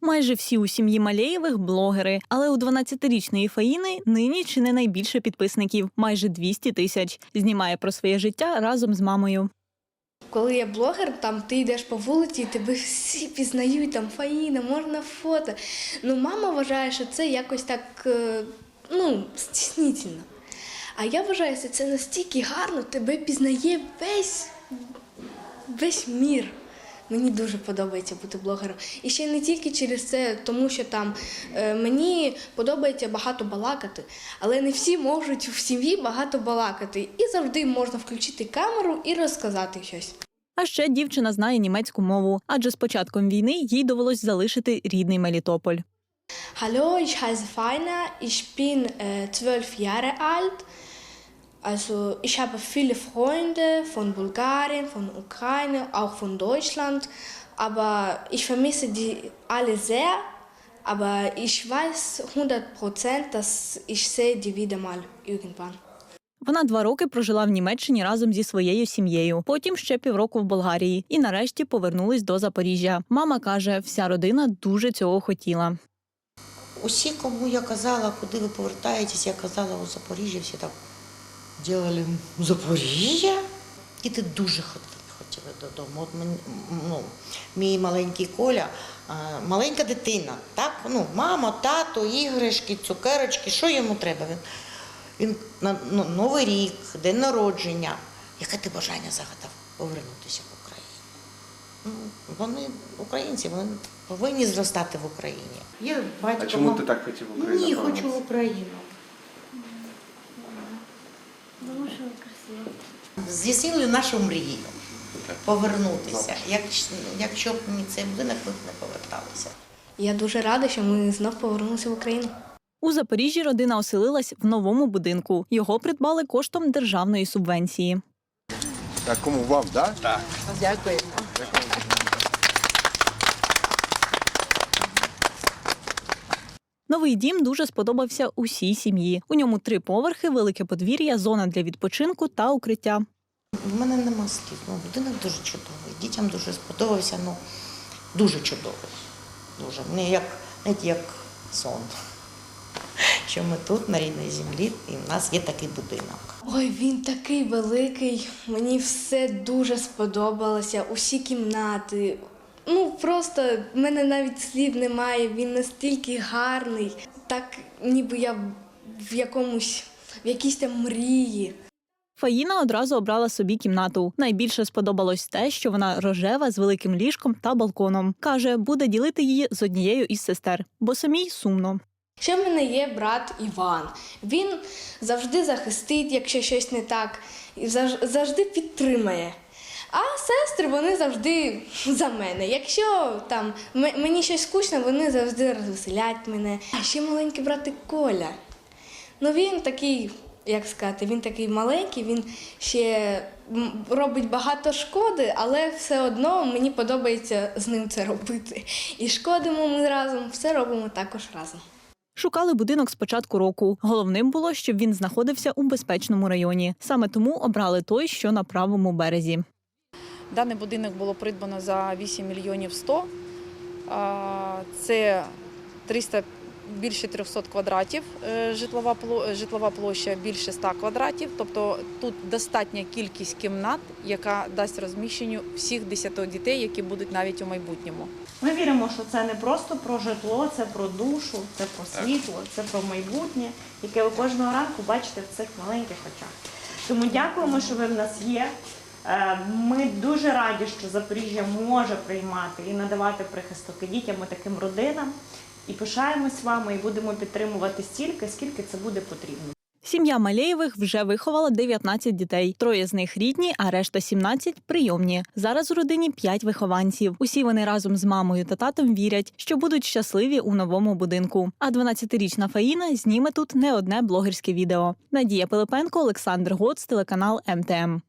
Майже всі у сім'ї Малеєвих блогери, але у 12-річної Фаїни нині чи не найбільше підписників майже 200 тисяч. Знімає про своє життя разом з мамою. Коли я блогер, там ти йдеш по вулиці, і тебе всі пізнають, там Фаїна, можна фото. Ну, мама вважає, що це якось так е, ну, стіснительно. А я вважаю, що це настільки гарно, тебе пізнає весь, весь мір. Мені дуже подобається бути блогером. І ще не тільки через це, тому що там е, мені подобається багато балакати, але не всі можуть в сім'ї багато балакати. І завжди можна включити камеру і розказати щось. А ще дівчина знає німецьку мову, адже з початком війни їй довелось залишити рідний Мелітополь. Hallo, ich heiße Feina, ich bin äh, zwölf Jahre alt. Also ich habe viele Freunde von Bulgarien, von Ukraine, auch von Deutschland. Aber ich vermisse die alle sehr. Aber ich weiß 100 Prozent, dass ich sehe die wieder mal irgendwann. Вона два роки прожила в Німеччині разом зі своєю сім'єю. Потім ще півроку в Болгарії і нарешті повернулись до Запоріжжя. Мама каже, вся родина дуже цього хотіла. Усі, кому я казала, куди ви повертаєтесь, я казала у Запоріжжя, всі так ділили Запоріжжя. Діти дуже хотіли, додому. От мені, ну, мій маленький Коля, маленька дитина, так? Ну, мама, тато, іграшки, цукерочки, що йому треба? Він, він на ну, Новий рік, день народження. Яке ти бажання загадав повернутися в Україну? Ну, вони українці, вони повинні зростати в Україні. Є батько, А чому ти так хотів в Україну? Ні, хочу в Україну. Здійснили нашу мрію повернутися. Якщо б не цей будинок, ми б не поверталися. Я дуже рада, що ми знов повернулися в Україну. У Запоріжжі родина оселилась в новому будинку. Його придбали коштом державної субвенції. Так, кому вам, да? Так. Новий дім дуже сподобався усій сім'ї. У ньому три поверхи, велике подвір'я, зона для відпочинку та укриття. В мене нема слів. Ну, будинок дуже чудовий. Дітям дуже сподобався. Ну, дуже чудовий. Дуже. Мені як, знаєте, як сон. Що ми тут, на рідній землі, і в нас є такий будинок. Ой, він такий великий. Мені все дуже сподобалося. Усі кімнати. Ну просто в мене навіть слів немає. Він настільки гарний, так ніби я в якомусь, в якійсь там мрії. Фаїна одразу обрала собі кімнату. Найбільше сподобалось те, що вона рожева з великим ліжком та балконом. Каже, буде ділити її з однією із сестер, бо самій сумно. Ще в мене є брат Іван. Він завжди захистить, якщо щось не так, і завжди підтримає. А сестри вони завжди за мене. Якщо там мені щось скучно, вони завжди розвеселять мене. А ще маленький братик Коля. Ну він такий, як сказати, він такий маленький, він ще робить багато шкоди, але все одно мені подобається з ним це робити. І шкодимо ми разом, все робимо також разом. Шукали будинок з початку року. Головним було, щоб він знаходився у безпечному районі. Саме тому обрали той, що на правому березі. Даний будинок було придбано за 8 мільйонів 100. Це 300, більше 300 квадратів е, житлова, житлова площа більше 100 квадратів. Тобто тут достатня кількість кімнат, яка дасть розміщенню всіх 10 дітей, які будуть навіть у майбутньому. Ми віримо, що це не просто про житло, це про душу, це про світло, це про майбутнє, яке ви кожного ранку бачите в цих маленьких очах. Тому дякуємо, що ви в нас є. Е, Ми дуже раді, що Запоріжжя може приймати і надавати прихисток дітям і таким родинам. І пишаємось вами, і будемо підтримувати стільки, скільки це буде потрібно. Сім'я Малеєвих вже виховала 19 дітей. Троє з них рідні, а решта 17 – прийомні. Зараз у родині 5 вихованців. Усі вони разом з мамою та татом вірять, що будуть щасливі у новому будинку. А 12-річна Фаїна зніме тут не одне блогерське відео. Надія Пилипенко, Олександр Гоц, телеканал МТМ.